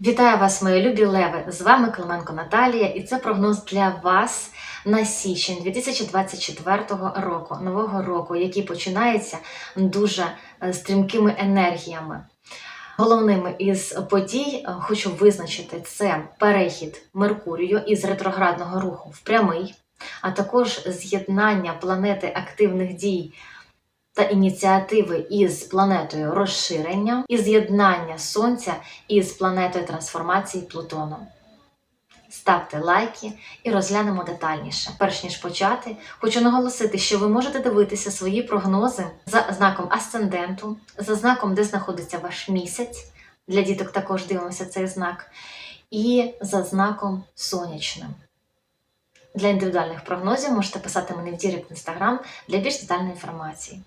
Вітаю вас, мої любі леви! З вами Клименко Наталія, і це прогноз для вас на січень 2024 року, нового року, який починається дуже е, стрімкими енергіями. Головними із подій е, хочу визначити це перехід Меркурію із ретроградного руху в прямий, а також з'єднання планети активних дій та ініціативи із планетою розширення і з'єднання Сонця із планетою трансформації Плутоном. Ставте лайки і розглянемо детальніше. Перш ніж почати, хочу наголосити, що ви можете дивитися свої прогнози за знаком асценденту, за знаком, де знаходиться ваш місяць. Для діток також дивимося цей знак, і за знаком сонячним. Для індивідуальних прогнозів можете писати мені в Дірект Інстаграм для більш детальної інформації.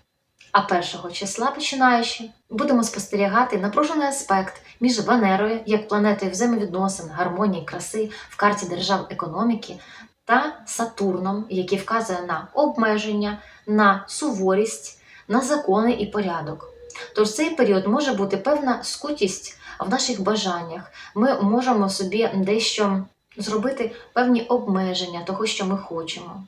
А першого числа починаючи, будемо спостерігати напружений аспект між Венерою, як планетою взаємовідносин, гармонії, краси в карті держав економіки, та Сатурном, який вказує на обмеження, на суворість, на закони і порядок. Тож цей період може бути певна скутість в наших бажаннях. Ми можемо собі дещо зробити певні обмеження того, що ми хочемо.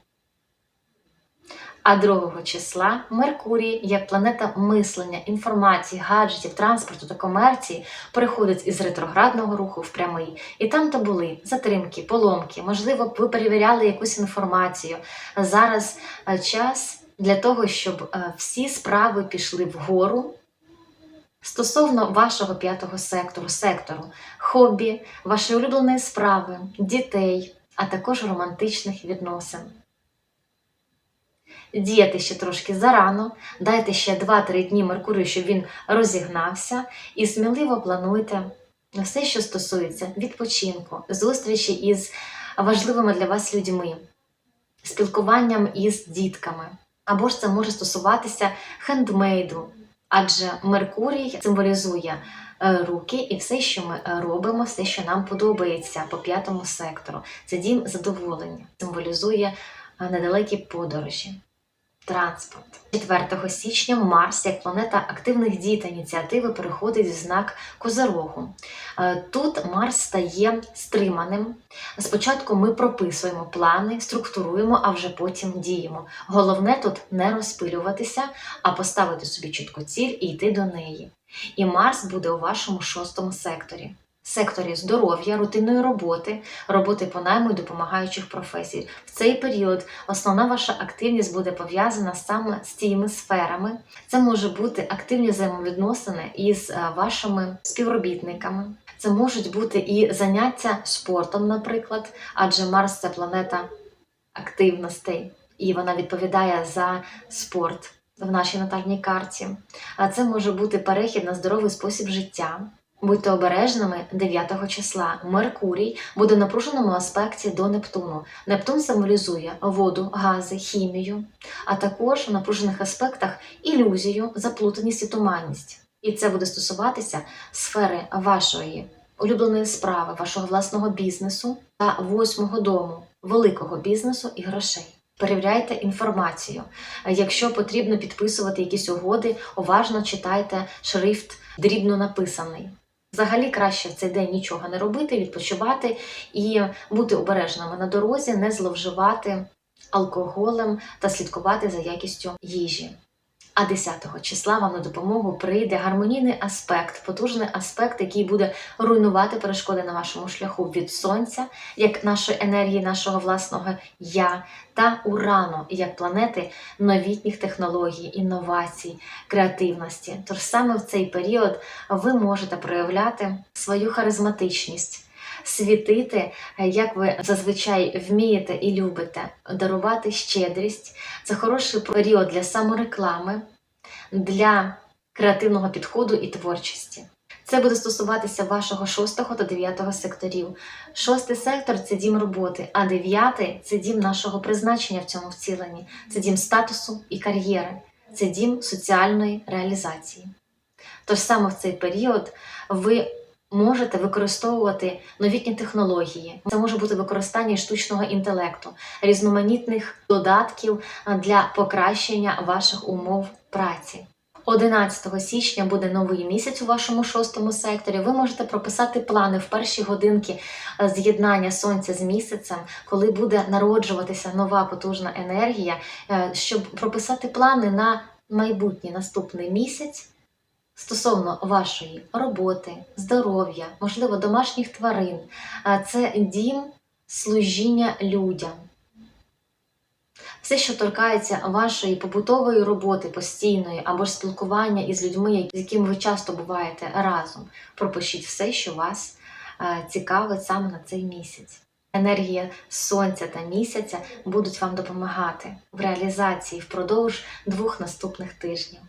А 2 числа Меркурій, як планета мислення, інформації, гаджетів, транспорту та комерції, переходить із ретроградного руху в прямий. І там то були затримки, поломки, можливо, ви перевіряли якусь інформацію. Зараз е, час для того, щоб е, всі справи пішли вгору. Стосовно вашого п'ятого сектору, сектору, хобі, вашої улюбленої справи, дітей, а також романтичних відносин. Діяти ще трошки зарано, дайте ще 2-3 дні Меркурію, щоб він розігнався, і сміливо плануйте все, що стосується відпочинку, зустрічі із важливими для вас людьми, спілкуванням із дітками. Або ж це може стосуватися хендмейду, адже Меркурій символізує е, руки і все, що ми робимо, все, що нам подобається по п'ятому сектору. Це дім задоволення, символізує е, недалекі подорожі. Транспорт 4 січня Марс, як планета активних дій та ініціативи, переходить в знак Козирогу. Е, Тут Марс стає стриманим. Спочатку ми прописуємо плани, структуруємо, а вже потім діємо. Головне тут не розпилюватися, а поставити собі чітку ціль і йти до неї. І Марс буде у вашому шостому секторі. Секторі здоров'я, рутинної роботи, роботи по найму і допомагаючих професій. В цей період основна ваша активність буде пов'язана саме з цими сферами. Це може бути активні взаємовідносини із е, вашими співробітниками. Це можуть бути і заняття спортом, наприклад, адже Марс це планета активностей, і вона відповідає за спорт в нашій натальній карті. А це може бути перехід на здоровий спосіб життя. Будьте обережними 9 числа. Меркурій буде в напруженому аспекті до Нептуну. Нептун символізує воду, гази, хімію, а також в напружених аспектах ілюзію, заплутаність і туманність. І це буде стосуватися сфери вашої улюбленої справи, вашого власного бізнесу та восьмого дому, великого бізнесу і грошей. Перевіряйте інформацію. Якщо потрібно підписувати якісь угоди, уважно читайте шрифт дрібно написаний. Взагалі краще в цей день нічого не робити, відпочивати і бути обережними на дорозі, не зловживати алкоголем та слідкувати за якістю їжі. А 10 числа вам на допомогу прийде гармонійний аспект, потужний аспект, який буде руйнувати перешкоди на вашому шляху від сонця, як нашої енергії, нашого власного я, та урану, як планети новітніх технологій, інновацій, креативності. Тож саме в цей період ви можете проявляти свою харизматичність. Світити, як ви зазвичай вмієте і любите, дарувати щедрість. Це хороший період для самореклами, для креативного підходу і творчості. Це буде стосуватися вашого шостого та дев'ятого секторів. Шостий сектор це дім роботи, а дев'ятий це дім нашого призначення в цьому вціленні, це дім статусу і кар'єри, це дім соціальної реалізації. Тож саме в цей період ви можете використовувати новітні технології. Це може бути використання штучного інтелекту, різноманітних додатків для покращення ваших умов праці. 11 січня буде новий місяць у вашому шостому секторі. Ви можете прописати плани в перші годинки з'єднання сонця з місяцем, коли буде народжуватися нова потужна енергія, е, щоб прописати плани на майбутній наступний місяць стосовно вашої роботи, здоров'я, можливо, домашніх тварин. Це дім служіння людям. Все, що торкається вашої побутової роботи постійної або ж спілкування із людьми, з якими ви часто буваєте разом, пропишіть все, що вас е, цікавить саме на цей місяць. Енергія сонця та місяця будуть вам допомагати в реалізації впродовж двох наступних тижнів.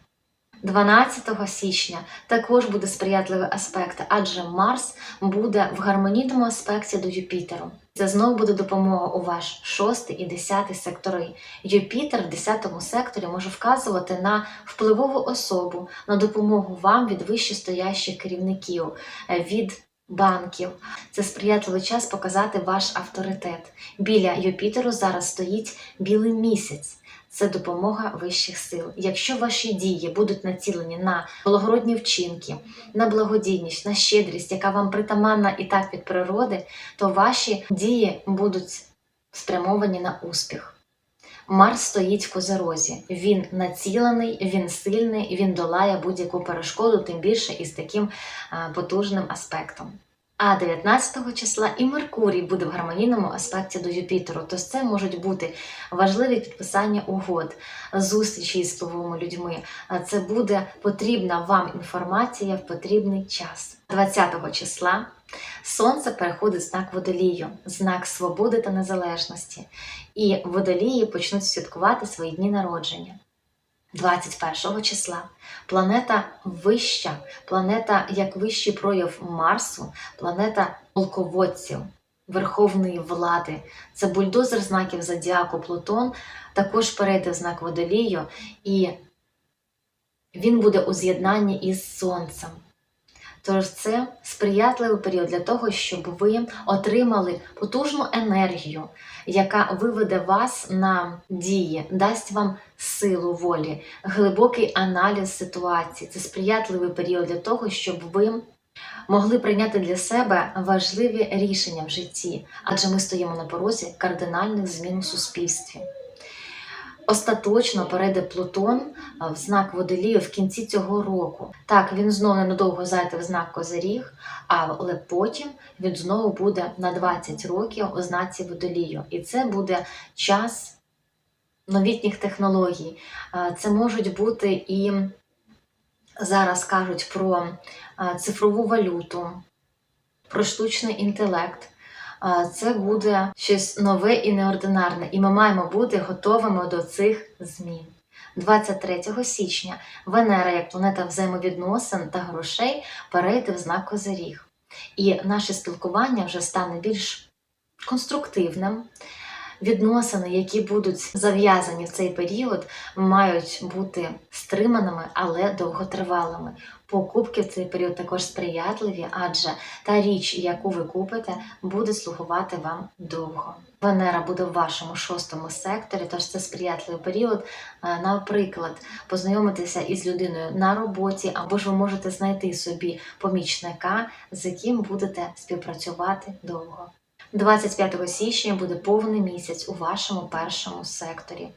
12 січня також буде сприятливий аспект, адже Марс буде в гармонійному аспекті до Юпітеру. Це знову буде допомога у ваш 6 і 10 сектори. Юпітер в 10 секторі може вказувати на впливову особу, на допомогу вам від вищестоящих керівників, е, від банків. Це сприятливий час показати ваш авторитет. Біля Юпітеру зараз стоїть білий місяць. Це допомога вищих сил. Якщо ваші дії будуть націлені на благородні вчинки, на благодійність, на щедрість, яка вам притаманна і так від природи, то ваші дії будуть спрямовані на успіх. Марс стоїть в козерозі. Він націлений, він сильний, він долає будь-яку перешкоду, тим більше із таким потужним аспектом. А 19 числа і Меркурій буде в гармонійному аспекті до Юпітеру. Тож це можуть бути важливі підписання угод, зустрічі з впливовими людьми. Це буде потрібна вам інформація в потрібний час. 20 числа Сонце переходить в знак водолію, знак свободи та незалежності. І водолії почнуть святкувати свої дні народження. 21 числа планета вища, планета як вищий прояв Марсу, планета полководців, верховної влади. Це бульдозер знаків Зодіаку Плутон, також перейде в знак водолію, і він буде у з'єднанні із Сонцем. Тож це сприятливий період для того, щоб ви отримали потужну енергію, яка виведе вас на дії, дасть вам силу волі, глибокий аналіз ситуації. Це сприятливий період для того, щоб ви могли прийняти для себе важливі рішення в житті, адже ми стоїмо на порозі кардинальних змін у суспільстві. Остаточно перейде Плутон в знак водолію в кінці цього року. Так, він знову ненадовго зайде в знак Козиріг, але потім він знову буде на 20 років у знаці водолію. І це буде час новітніх технологій. Це можуть бути і зараз кажуть про цифрову валюту, про штучний інтелект. Це буде щось нове і неординарне, і ми маємо бути готовими до цих змін. 23 січня Венера, як планета взаємовідносин та грошей, перейде в знак Козиріг. І наше спілкування вже стане більш конструктивним. Відносини, які будуть зав'язані в цей період, мають бути стриманими, але довготривалими. Покупки в цей період також сприятливі, адже та річ, яку ви купите, буде слугувати вам довго. Венера буде в вашому шостому секторі, тож це сприятливий період. Е, Наприклад, познайомитися із людиною на роботі, або ж ви можете знайти собі помічника, з яким будете співпрацювати довго. 25 січня буде повний місяць у вашому першому секторі.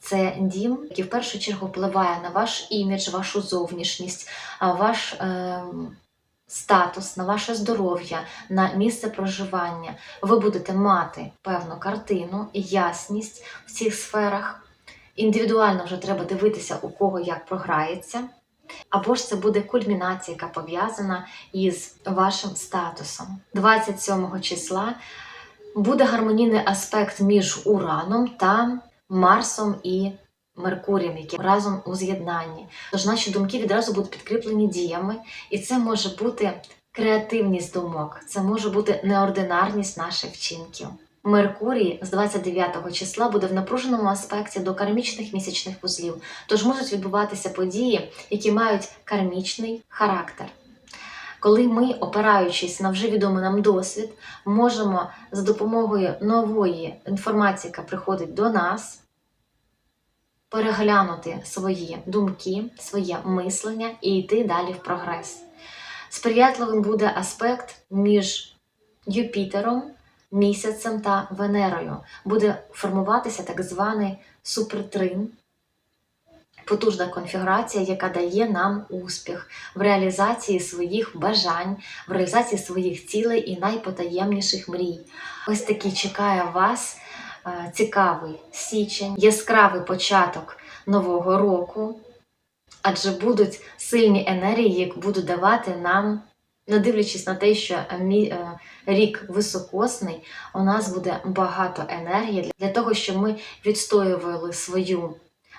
Це дім, який в першу чергу впливає на ваш імідж, вашу зовнішність, ваш е, статус, на ваше здоров'я, на місце проживання. Ви будете мати певну картину, ясність в цих сферах. Індивідуально вже треба дивитися, у кого як програється. Або ж це буде кульмінація, яка пов'язана із вашим статусом. 27 числа буде гармонійний аспект між Ураном та Марсом і Меркурієм, які разом у з'єднанні. Тож наші думки відразу будуть підкріплені діями, і це може бути креативність думок, це може бути неординарність наших вчинків. Меркурій з 29 числа буде в напруженому аспекті до кармічних місячних вузлів, тож можуть відбуватися події, які мають кармічний характер. Коли ми, опираючись на вже відомий нам досвід, можемо за допомогою нової інформації, яка приходить до нас, переглянути свої думки, своє мислення і йти далі в прогрес. Сприятливим буде аспект між Юпітером, місяцем та Венерою. Буде формуватися так званий супертрин, потужна конфігурація, яка дає нам успіх в реалізації своїх бажань, в реалізації своїх цілей і найпотаємніших мрій. Ось такий чекає вас е, цікавий січень, яскравий початок нового року, адже будуть сильні енергії, які будуть давати нам, не дивлячись на те, що е, е, рік високосний, у нас буде багато енергії для того, щоб ми відстоювали свою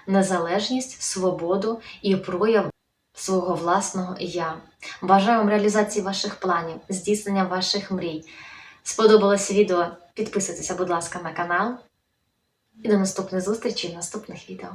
незалежність, свободу і прояв свого власного я. Бажаю вам реалізації ваших планів, здійснення ваших мрій. Сподобалось відео? Підписуйтеся, будь ласка, на канал. І до наступної зустрічі в наступних відео.